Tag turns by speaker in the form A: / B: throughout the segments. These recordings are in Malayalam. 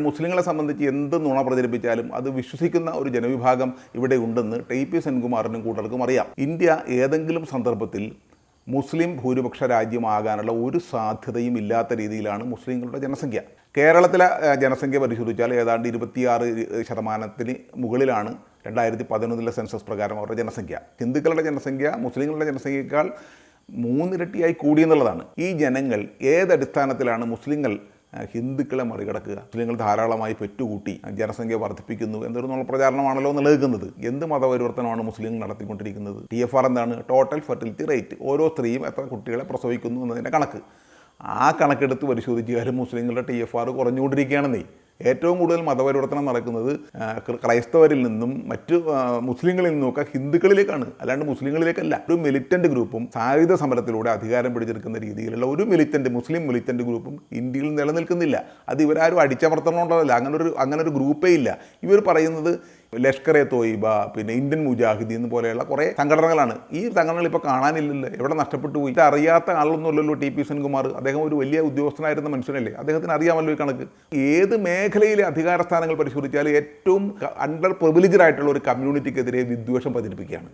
A: മുസ്ലിങ്ങളെ സംബന്ധിച്ച് എന്ത് നുണ പ്രചരിപ്പിച്ചാലും അത് വിശ്വസിക്കുന്ന ഒരു ജനവിഭാഗം ഇവിടെ ഉണ്ടെന്ന് ടി പി സെൻകുമാറിനും കൂട്ടർക്കും അറിയാം. ഇന്ത്യ ഏതെങ്കിലും സന്ദർഭത്തിൽ മുസ്ലിം ഭൂരിപക്ഷ രാജ്യമാകാനുള്ള ഒരു സാധ്യതയും ഇല്ലാത്ത രീതിയിലാണ് മുസ്ലിങ്ങളുടെ ജനസംഖ്യ. കേരളത്തിലെ ജനസംഖ്യ പരിശോധിച്ചാൽ ഏതാണ്ട് ഇരുപത്തിയാറ് ശതമാനത്തിന് മുകളിലാണ് രണ്ടായിരത്തി പതിനൊന്നിലെ സെൻസസ് പ്രകാരം അവരുടെ ജനസംഖ്യ. ഹിന്ദുക്കളുടെ ജനസംഖ്യ മുസ്ലിങ്ങളുടെ ജനസംഖ്യയേക്കാൾ മൂന്നിരട്ടിയായി കൂടിയെന്നുള്ളതാണ്. ഈ ജനങ്ങൾ ഏതടിസ്ഥാനത്തിലാണ് മുസ്ലിങ്ങൾ ഹിന്ദുക്കളെ മറികടക്കുക. മുസ്ലിങ്ങൾ ധാരാളമായി പെറ്റുകൂട്ടി ജനസംഖ്യ വർദ്ധിപ്പിക്കുന്നു എന്നൊരു നുള്ള പ്രചാരണമാണല്ലോ നിലനിൽക്കുന്നത് എന്ത് മതപരിവർത്തനമാണ് മുസ്ലിങ്ങൾ നടത്തിക്കൊണ്ടിരിക്കുന്നത്? ടി എഫ് ആർ എന്താണ്? ടോട്ടൽ ഫെർട്ടിലിറ്റി റേറ്റ് ഓരോ സ്ത്രീയും എത്ര കുട്ടികളെ പ്രസവിക്കുന്നു എന്നതിന്റെ കണക്ക്. ആ കണക്കെടുത്ത് പരിശോധിച്ചാലും മുസ്ലിങ്ങളുടെ ടി എഫ് ആർ കുറഞ്ഞുകൊണ്ടിരിക്കുകയാണെന്നേ. ഏറ്റവും കൂടുതൽ മതപരിവർത്തനം നടക്കുന്നത് ക്രൈസ്തവരിൽ നിന്നും മറ്റ് മുസ്ലിങ്ങളിൽ നിന്നും നിന്നുമൊക്കെ ഹിന്ദുക്കളിലേക്കാണ്. അല്ലാണ്ട് മുസ്ലിങ്ങളിലേക്കല്ല. ഒരു മിലിറ്റന്റ് ഗ്രൂപ്പും സായുധ സമരത്തിലൂടെ അധികാരം പിടിച്ചെടുക്കുന്ന രീതിയിലുള്ള ഒരു മിലിറ്റന്റ് മുസ്ലിം മിലിറ്റന്റ് ഗ്രൂപ്പും ഇന്ത്യയിൽ നിലനിൽക്കുന്നില്ല. അത് ഇവരാരും അടിച്ചമർത്തണമുള്ളതല്ല അങ്ങനെ ഒരു അങ്ങനെ ഒരു ഗ്രൂപ്പേ ഇല്ല. ഇവർ പറയുന്നത് ലഷ്കർ എ തോയിബ പിന്നെ ഇന്ത്യൻ മുജാഹിദീൻ പോലെയുള്ള കുറേ സംഘടനകളാണ്. ഈ സംഘടനകൾ ഇപ്പോൾ കാണാനില്ലല്ലോ. എവിടെ നഷ്ടപ്പെട്ടു പോയി? അറിയാത്ത ആളൊന്നുമല്ലല്ലോ ടി പി സെൻകുമാർ. അദ്ദേഹം ഒരു വലിയ ഉദ്യോഗസ്ഥനായിരുന്ന മനുഷ്യനല്ലേ? അദ്ദേഹത്തിന് അറിയാമല്ലോ ഈ കണക്ക്. ഏത് മേഖലയിലെ അധികാര സ്ഥാനങ്ങൾ പരിശോധിച്ചാലും ഏറ്റവും അണ്ടർ പ്രിവിലേജഡ് ആയിട്ടുള്ള ഒരു കമ്മ്യൂണിറ്റിക്കെതിരെ വിദ്വേഷം പ്രചരിപ്പിക്കുകയാണ്.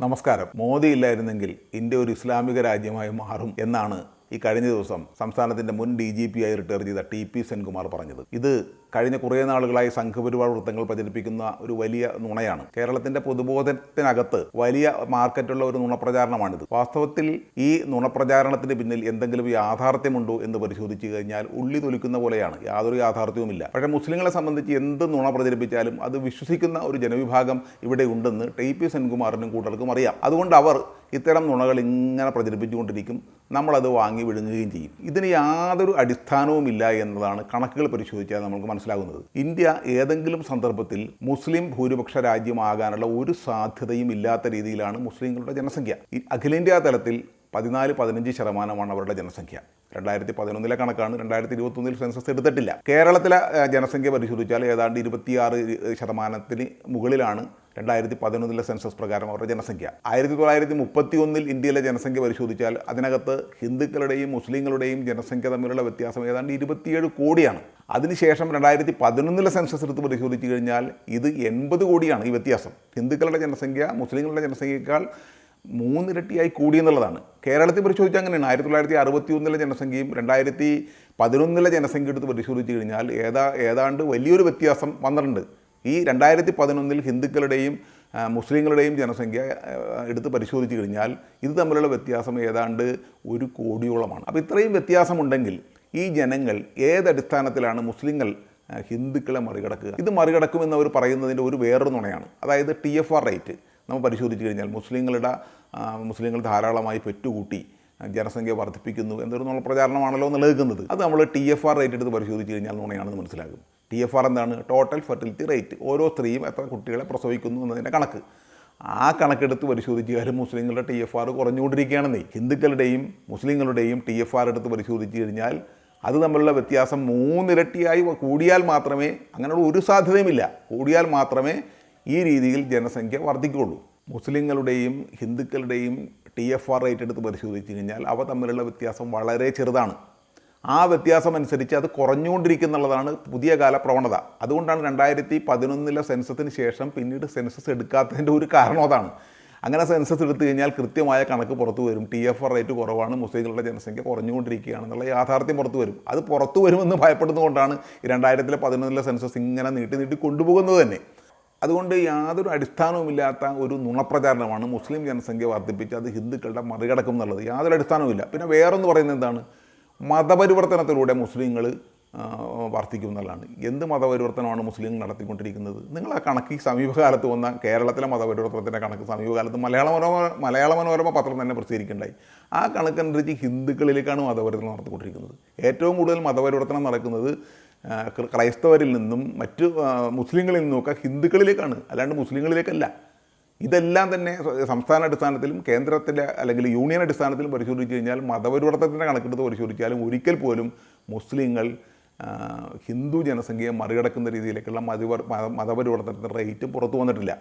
A: നമസ്കാരം. മോദി ഇല്ലായിരുന്നെങ്കിൽ ഇന്ത്യ ഒരു ഇസ്ലാമിക രാജ്യമായി മാറും എന്നാണ് ഈ കഴിഞ്ഞ ദിവസം സംസ്ഥാനത്തിന്റെ മുൻ ഡി ജി പി ആയി റിട്ടയർ ചെയ്ത ടി പി സെൻകുമാർ പറഞ്ഞത്. ഇത് കഴിഞ്ഞ കുറേ നാളുകളായി സംഘപരിവാർ വൃത്തങ്ങൾ പ്രചരിപ്പിക്കുന്ന ഒരു വലിയ നുണയാണ്. കേരളത്തിന്റെ പൊതുബോധത്തിനകത്ത് വലിയ മാർക്കറ്റുള്ള ഒരു നുണപ്രചാരണമാണിത്. വാസ്തവത്തിൽ ഈ നുണപ്രചാരണത്തിന് പിന്നിൽ എന്തെങ്കിലും യാഥാർത്ഥ്യമുണ്ടോ എന്ന് പരിശോധിച്ചു കഴിഞ്ഞാൽ ഉള്ളി തൊലിക്കുന്ന പോലെയാണ്. യാതൊരു യാഥാർത്ഥ്യവുമില്ല. പക്ഷേ മുസ്ലിങ്ങളെ സംബന്ധിച്ച് എന്ത് നുണ പ്രചരിപ്പിച്ചാലും അത് വിശ്വസിക്കുന്ന ഒരു ജനവിഭാഗം ഇവിടെ ഉണ്ടെന്ന് ടി പി സെൻകുമാറിനും കൂട്ടർക്കും അറിയാം. അതുകൊണ്ട് അവർ ഇത്തരം നുണകൾ ഇങ്ങനെ പ്രചരിപ്പിച്ചുകൊണ്ടിരിക്കും. നമ്മളത് വാങ്ങി വിഴുങ്ങുകയും ചെയ്യും. ഇതിന് യാതൊരു അടിസ്ഥാനവുമില്ല എന്നതാണ് കണക്കുകൾ പരിശോധിച്ചാൽ നമുക്ക് മനസ്സിലാകുന്നത്. ഇന്ത്യ ഏതെങ്കിലും സന്ദർഭത്തിൽ മുസ്ലിം ഭൂരിപക്ഷ രാജ്യമാകാനുള്ള ഒരു സാധ്യതയും ഇല്ലാത്ത രീതിയിലാണ് മുസ്ലിങ്ങളുടെ ജനസംഖ്യ. അഖിലേന്ത്യാ തലത്തിൽ പതിനാല് പതിനഞ്ച് ശതമാനമാണ് അവരുടെ ജനസംഖ്യ. രണ്ടായിരത്തി പതിനൊന്നിലെ കണക്കാണ് രണ്ടായിരത്തി ഇരുപത്തൊന്നിൽ സെൻസസ് എടുത്തിട്ടില്ല. കേരളത്തിലെ ജനസംഖ്യ പരിശോധിച്ചാൽ ഏതാണ്ട് ഇരുപത്തിയാറ് ശതമാനത്തിന് മുകളിലാണ് രണ്ടായിരത്തി പതിനൊന്നിലെ സെൻസസ് പ്രകാരം അവരുടെ ജനസംഖ്യ. ആയിരത്തി തൊള്ളായിരത്തി മുപ്പത്തി ഒന്നിൽ ഇന്ത്യയിലെ ജനസംഖ്യ പരിശോധിച്ചാൽ അതിനകത്ത് ഹിന്ദുക്കളുടെയും മുസ്ലിങ്ങളുടെയും ജനസംഖ്യ തമ്മിലുള്ള വ്യത്യാസം ഏതാണ്ട് ഇരുപത്തിയേഴ് കോടിയാണ്. അതിനുശേഷം രണ്ടായിരത്തി പതിനൊന്നിലെ സെൻസസ് എടുത്ത് പരിശോധിച്ച് കഴിഞ്ഞാൽ ഇത് എൺപത് കോടിയാണ് ഈ വ്യത്യാസം. ഹിന്ദുക്കളുടെ ജനസംഖ്യ മുസ്ലിങ്ങളുടെ ജനസംഖ്യയേക്കാൾ മൂന്നിരട്ടിയായി കൂടിയെന്നുള്ളതാണ് കേരളത്തിൽ പരിശോധിച്ചാൽ അങ്ങനെയാണ്. ആയിരത്തി തൊള്ളായിരത്തി അറുപത്തി ഒന്നിലെ ജനസംഖ്യയും രണ്ടായിരത്തി പതിനൊന്നിലെ ജനസംഖ്യ എടുത്ത് പരിശോധിച്ച് കഴിഞ്ഞാൽ ഏതാ ഏതാണ്ട് വലിയൊരു വ്യത്യാസം വന്നിട്ടുണ്ട്. ഈ രണ്ടായിരത്തി പതിനൊന്നിൽ ഹിന്ദുക്കളുടെയും മുസ്ലിങ്ങളുടെയും ജനസംഖ്യ എടുത്ത് പരിശോധിച്ച് കഴിഞ്ഞാൽ ഇത് തമ്മിലുള്ള വ്യത്യാസം ഏതാണ്ട് ഒരു കോടിയോളമാണ്. അപ്പോൾ ഇത്രയും വ്യത്യാസമുണ്ടെങ്കിൽ ഈ ജനങ്ങൾ ഏതടിസ്ഥാനത്തിലാണ് മുസ്ലിങ്ങൾ ഹിന്ദുക്കളെ മറികടക്കുക? ഇത് മറികടക്കുമെന്ന് അവർ പറയുന്നതിന്റെ ഒരു വേറൊരു നുണയാണ്. അതായത് ടി എഫ് ആർ റേറ്റ് നമ്മൾ പരിശോധിച്ച് കഴിഞ്ഞാൽ മുസ്ലിങ്ങളുടെ മുസ്ലിങ്ങൾ ധാരാളമായി പെറ്റുകൂട്ടി ജനസംഖ്യ വർദ്ധിപ്പിക്കുന്നു എന്നൊരു പ്രചാരണമാണല്ലോ നിലനിൽക്കുന്നത് അത് നമ്മൾ ടി എഫ് ആർ റേറ്റ് എടുത്ത് പരിശോധിച്ച് കഴിഞ്ഞാൽ നുണയാണെന്ന് മനസ്സിലാകും. ടി എഫ് ആർ എന്താണ്? ടോട്ടൽ ഫെർട്ടിലിറ്റി റേറ്റ് ഓരോ സ്ത്രീയും എത്ര കുട്ടികളെ പ്രസവിക്കുന്നു എന്നതിന്റെ കണക്ക്. ആ കണക്കെടുത്ത് പരിശോധിച്ചാലും മുസ്ലിങ്ങളുടെ ടി എഫ് ആർ കുറഞ്ഞുകൊണ്ടിരിക്കുകയാണെന്നേ. ഹിന്ദുക്കളുടെയും മുസ്ലിങ്ങളുടെയും ടി എഫ് ആർ എടുത്ത് പരിശോധിച്ച് കഴിഞ്ഞാൽ അത് തമ്മിലുള്ള വ്യത്യാസം മൂന്നിരട്ടിയായി കൂടിയാൽ മാത്രമേ അങ്ങനെയുള്ള ഒരു സാധ്യതയുമില്ല. കൂടിയാൽ മാത്രമേ ഈ രീതിയിൽ ജനസംഖ്യ വർദ്ധിക്കുകയുള്ളൂ. മുസ്ലിങ്ങളുടെയും ഹിന്ദുക്കളുടെയും ടി എഫ് ആർ റേറ്റ് എടുത്ത് പരിശോധിച്ച് കഴിഞ്ഞാൽ അവ തമ്മിലുള്ള വ്യത്യാസം വളരെ ചെറുതാണ്. ആ വ്യത്യാസം അനുസരിച്ച് അത് കുറഞ്ഞുകൊണ്ടിരിക്കുന്നുള്ളതാണ് പുതിയ കാല പ്രവണത. അതുകൊണ്ടാണ് രണ്ടായിരത്തി പതിനൊന്നിലെ സെൻസസിന് ശേഷം പിന്നീട് സെൻസസ് എടുക്കാത്തതിന്റെ ഒരു കാരണം അതാണ്. അങ്ങനെ സെൻസസ് എടുത്തു കഴിഞ്ഞാൽ കൃത്യമായ കണക്ക് പുറത്തു വരും. ടി എഫ് ആർ റേറ്റ് കുറവാണ്. മുസ്ലിങ്ങളുടെ ജനസംഖ്യ കുറഞ്ഞുകൊണ്ടിരിക്കുകയാണെന്നുള്ള യാഥാർത്ഥ്യം പുറത്തു വരും. അത് പുറത്തു വരുമെന്ന് ഭയപ്പെടുന്നതുകൊണ്ടാണ് രണ്ടായിരത്തിലെ പതിനൊന്നിലെ സെൻസസ് ഇങ്ങനെ നീട്ടി നീട്ടി കൊണ്ടുപോകുന്നത് തന്നെ. അതുകൊണ്ട് യാതൊരു അടിസ്ഥാനവുമില്ലാത്ത ഒരു നുണപ്രചാരണമാണ് മുസ്ലിം ജനസംഖ്യ വർദ്ധിപ്പിച്ച് അത് ഹിന്ദുക്കളുടെ മറികടക്കും എന്നുള്ളത് യാതൊരു അടിസ്ഥാനവുമില്ല. പിന്നെ വേറൊന്ന് പറയുന്നത് എന്താണ്? മതപരിവർത്തനത്തിലൂടെ മുസ്ലിങ്ങൾ വർദ്ധിക്കും എന്ത് മതപരിവർത്തനമാണ് മുസ്ലിം നടത്തിക്കൊണ്ടിരിക്കുന്നത്? നിങ്ങൾ ആ കണക്ക് സമീപകാലത്ത് വന്ന കേരളത്തിലെ മതപരിവർത്തനത്തിന്റെ കണക്ക് സമീപകാലത്ത് മലയാള മനോരമ മലയാള മനോരമ പത്രം തന്നെ പ്രസിദ്ധീകരിക്കുണ്ടായി ആ കണക്കനുസരിച്ച് ഹിന്ദുക്കളിലേക്കാണ് മതപരിവർത്തനം നടത്തിക്കൊണ്ടിരിക്കുന്നത്. ഏറ്റവും കൂടുതൽ മതപരിവർത്തനം നടക്കുന്നത് ക്രൈസ്തവരിൽ നിന്നും മറ്റ് മുസ്ലിങ്ങളിൽ നിന്നും നിന്നുമൊക്കെ ഹിന്ദുക്കളിലേക്കാണ്. അല്ലാണ്ട് മുസ്ലിങ്ങളിലേക്കല്ല. ഇതെല്ലാം തന്നെ സംസ്ഥാന അടിസ്ഥാനത്തിലും കേന്ദ്രത്തിലെ അല്ലെങ്കിൽ യൂണിയൻ അടിസ്ഥാനത്തിലും പരിശോധിച്ച് കഴിഞ്ഞാൽ മതപരിവർത്തനത്തിന്റെ കണക്കെടുത്ത് പരിശോധിച്ചാലും ഒരിക്കൽ പോലും മുസ്ലിങ്ങൾ ഹിന്ദു ജനസംഖ്യയെ മറികടക്കുന്ന രീതിയിലേക്കുള്ള മതിവർ മത- മതപരിവർത്തനത്തിന്റെ റേറ്റ് പുറത്തു വന്നിട്ടില്ല.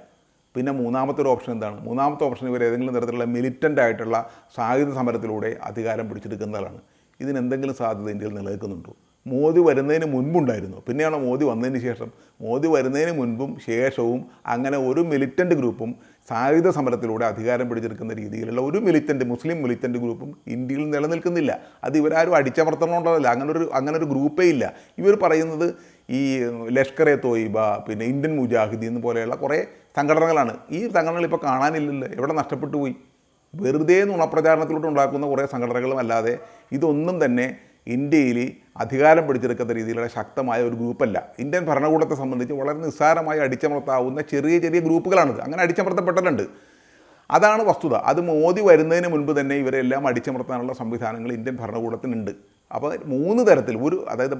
A: പിന്നെ മൂന്നാമത്തെ ഒരു ഓപ്ഷൻ എന്താണ്? മൂന്നാമത്തെ ഓപ്ഷൻ ഇവർ ഏതെങ്കിലും തരത്തിലുള്ള മിലിറ്റന്റ് ആയിട്ടുള്ള സായുധ സമരത്തിലൂടെ അധികാരം പിടിച്ചെടുക്കുന്നതാണ്. ഇതിനെന്തെങ്കിലും സാധ്യത ഇന്ത്യയിൽ നിലനിൽക്കുന്നുണ്ടോ? മോദി വരുന്നതിന് മുൻപുണ്ടായിരുന്നു. പിന്നെയാണ് മോദി വന്നതിന് ശേഷം. മോദി വരുന്നതിന് മുൻപും ശേഷവും അങ്ങനെ ഒരു മിലിറ്റന്റ് ഗ്രൂപ്പും സായുധ സമരത്തിലൂടെ അധികാരം പിടിച്ചെടുക്കുന്ന രീതിയിലുള്ള ഒരു മിലിറ്റന്റ് മുസ്ലിം മിലിറ്റന്റ് ഗ്രൂപ്പും ഇന്ത്യയിൽ നിലനിൽക്കുന്നില്ല. അത് ഇവരാരും അടിച്ചമർത്തണമെന്നുള്ളതല്ല അങ്ങനെ ഒരു അങ്ങനെ ഒരു ഗ്രൂപ്പേ ഇല്ല. ഇവർ പറയുന്നത് ഈ ലഷ്കർ എ തോയിബ പിന്നെ ഇന്ത്യൻ മുജാഹിദീൻ പോലെയുള്ള കുറേ സംഘടനകളാണ്. ഈ സംഘടനകൾ ഇപ്പോൾ കാണാനില്ലല്ലോ. എവിടെ നഷ്ടപ്പെട്ടു പോയി? വെറുതെ നുണപ്രചാരണത്തിലൂടെ ഉണ്ടാക്കുന്ന കുറേ സംഘടനകളും അല്ലാതെ ഇതൊന്നും തന്നെ ഇന്ത്യയിൽ അധികാരം പിടിച്ചെടുക്കുന്ന രീതിയിലുള്ള ശക്തമായ ഒരു ഗ്രൂപ്പല്ല. ഇന്ത്യൻ ഭരണകൂടത്തെ സംബന്ധിച്ച് വളരെ നിസ്സാരമായി അടിച്ചമർത്താവുന്ന ചെറിയ ചെറിയ ഗ്രൂപ്പുകളാണിത് അങ്ങനെ അടിച്ചമർത്തപ്പെട്ടിട്ടുണ്ട് അതാണ് വസ്തുത. അത് മോദി വരുന്നതിന് മുൻപ് തന്നെ ഇവരെല്ലാം അടിച്ചമർത്താനുള്ള സംവിധാനങ്ങൾ ഇന്ത്യൻ ഭരണകൂടത്തിനുണ്ട്. അപ്പോൾ മൂന്ന് തരത്തിൽ ഒരു അതായത്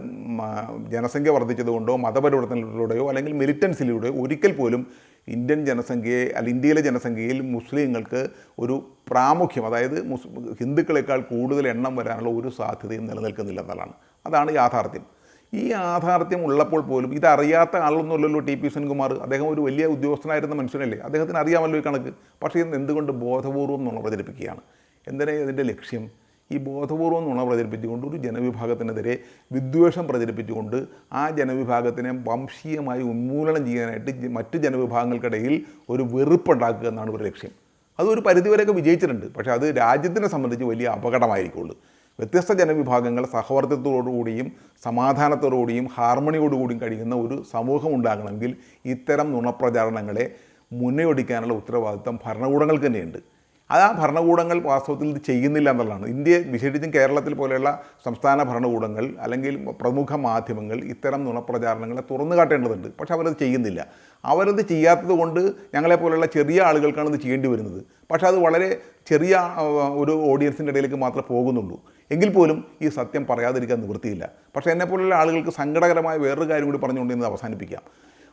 A: ജനസംഖ്യ വർദ്ധിച്ചതുകൊണ്ടോ മതപരിവർത്തനത്തിലൂടെയോ അല്ലെങ്കിൽ മിലിറ്റൻസിലൂടെയോ ഒരിക്കൽ പോലും ഇന്ത്യൻ ജനസംഖ്യയെ അല്ല ഇന്ത്യയിലെ ജനസംഖ്യയിൽ മുസ്ലിങ്ങൾക്ക് ഒരു പ്രാമുഖ്യം അതായത് മുസ് ഹിന്ദുക്കളെക്കാൾ കൂടുതൽ എണ്ണം വരാനുള്ള ഒരു സാധ്യതയും നിലനിൽക്കുന്നില്ല എന്നുള്ളതാണ് അതാണ് യാഥാർത്ഥ്യം. ഈ യാഥാർത്ഥ്യം ഉള്ളപ്പോൾ പോലും ഇതറിയാത്ത ആളൊന്നുമല്ലല്ലോ ടി പി സെൻകുമാർ. അദ്ദേഹം ഒരു വലിയ ഉദ്യോഗസ്ഥനായിരുന്ന മനുഷ്യനല്ലേ? അദ്ദേഹത്തിന് അറിയാമല്ലോ ഈ കണക്ക്. പക്ഷേ ഇന്ന് എന്തുകൊണ്ട് ബോധപൂർവം എന്നുള്ള പ്രചരിപ്പിക്കുകയാണ്? എന്തിനാ ഇതിന്റെ ലക്ഷ്യം? ഈ ബോധപൂർവം നുണ പ്രചരിപ്പിച്ചുകൊണ്ട് ഒരു ജനവിഭാഗത്തിനെതിരെ വിദ്വേഷം പ്രചരിപ്പിച്ചുകൊണ്ട് ആ ജനവിഭാഗത്തിനെ വംശീയമായി ഉന്മൂലനം ചെയ്യാനായിട്ട് മറ്റ് ജനവിഭാഗങ്ങൾക്കിടയിൽ ഒരു വെറുപ്പുണ്ടാക്കുക എന്നാണ് ഒരു ലക്ഷ്യം. അതൊരു പരിധിവരെയൊക്കെ വിജയിച്ചിട്ടുണ്ട്. പക്ഷേ അത് രാജ്യത്തിനെ സംബന്ധിച്ച് വലിയ അപകടമായിരിക്കുള്ളൂ. വ്യത്യസ്ത ജനവിഭാഗങ്ങൾ സഹവർത്തിത്വത്തോടുകൂടിയും സമാധാനത്തോടുകൂടിയും ഹാർമണിയോടുകൂടിയും കഴിയുന്ന ഒരു സമൂഹം ഉണ്ടാകണമെങ്കിൽ ഇത്തരം നുണപ്രചാരണങ്ങളെ മുന്നയൊടിക്കാനുള്ള ഉത്തരവാദിത്തം ഭരണകൂടങ്ങൾക്ക് തന്നെയുണ്ട്. അത് ആ ഭരണകൂടങ്ങൾ വാസ്തവത്തിൽ ഇത് ചെയ്യുന്നില്ല എന്നുള്ളതാണ്. ഇന്ത്യ വിശേഷിച്ചും കേരളത്തിൽ പോലെയുള്ള സംസ്ഥാന ഭരണകൂടങ്ങൾ അല്ലെങ്കിൽ പ്രമുഖ മാധ്യമങ്ങൾ ഇത്തരം നുണപ്രചാരണങ്ങളെ തുറന്നു കാട്ടേണ്ടതുണ്ട്. പക്ഷെ അവരത് ചെയ്യുന്നില്ല. അവരത് ചെയ്യാത്തത് കൊണ്ട് ഞങ്ങളെപ്പോലെയുള്ള ചെറിയ ആളുകൾക്കാണ് ഇത് ചെയ്യേണ്ടി വരുന്നത്. പക്ഷേ അത് വളരെ ചെറിയ ഒരു ഓഡിയൻസിന്റെ ഇടയിലേക്ക് മാത്രമേ പോകുന്നുള്ളൂ. എങ്കിൽ പോലും ഈ സത്യം പറയാതിരിക്കാൻ നിവൃത്തിയില്ല. പക്ഷേ എന്നെപ്പോലുള്ള ആളുകൾക്ക് സങ്കടകരമായ വേറൊരു കാര്യം കൂടി പറഞ്ഞുകൊണ്ട് ഇന്ന് അവസാനിപ്പിക്കാം.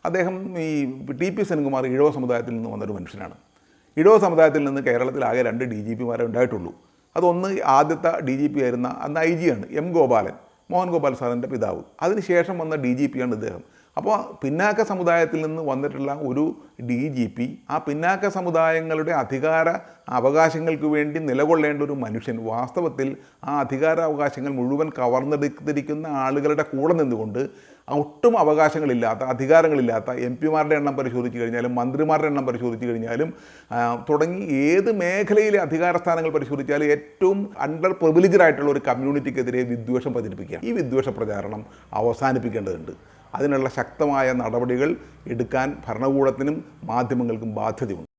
A: അദ്ദേഹം ഈ ടി പി സെൻകുമാർ ഇഴവ സമുദായത്തിൽ നിന്ന് വന്നൊരു മനുഷ്യനാണ്. ഇടവ സമുദായത്തിൽ നിന്ന് കേരളത്തിൽ ആകെ രണ്ട് ഡി ജി പിമാരെ ഉണ്ടായിട്ടുള്ളൂ. അതൊന്ന് ആദ്യത്തെ ഡി ജി പി ആയിരുന്ന അന്ന് ഐ ആണ് എം ഗോപാലൻ മോഹൻ ഗോപാൽ സാറിന്റെ പിതാവ് അതിനുശേഷം വന്ന ഡി ജി പി ആണ് ഇദ്ദേഹം. അപ്പോൾ പിന്നാക്ക സമുദായത്തിൽ നിന്ന് വന്നിട്ടുള്ള ഒരു ഡി ജി പി ആ പിന്നാക്ക സമുദായങ്ങളുടെ അധികാര അവകാശങ്ങൾക്ക് വേണ്ടി നിലകൊള്ളേണ്ട ഒരു മനുഷ്യൻ. വാസ്തവത്തിൽ ആ അധികാര അവകാശങ്ങൾ മുഴുവൻ കവർന്നെടുത്തിരിക്കുന്ന ആളുകളുടെ കൂടെ നിന്നുകൊണ്ട് ഒട്ടും അവകാശങ്ങളില്ലാത്ത അധികാരങ്ങളില്ലാത്ത എം പിമാരുടെ എണ്ണം പരിശോധിച്ച് കഴിഞ്ഞാലും മന്ത്രിമാരുടെ എണ്ണം പരിശോധിച്ച് കഴിഞ്ഞാലും തുടങ്ങി ഏത് മേഖലയിലെ അധികാര സ്ഥാനങ്ങൾ പരിശോധിച്ചാലും ഏറ്റവും അണ്ടർ പ്രിവിലേജഡ് ആയിട്ടുള്ള ഒരു കമ്മ്യൂണിറ്റിക്കെതിരെ വിദ്വേഷം പ്രചരിപ്പിക്കുക ഈ വിദ്വേഷ പ്രചാരണം അവസാനിപ്പിക്കേണ്ടതുണ്ട്. അതിനുള്ള ശക്തമായ നടപടികൾ എടുക്കാൻ ഭരണകൂടത്തിനും മാധ്യമങ്ങൾക്കും ബാധ്യതയുണ്ട്.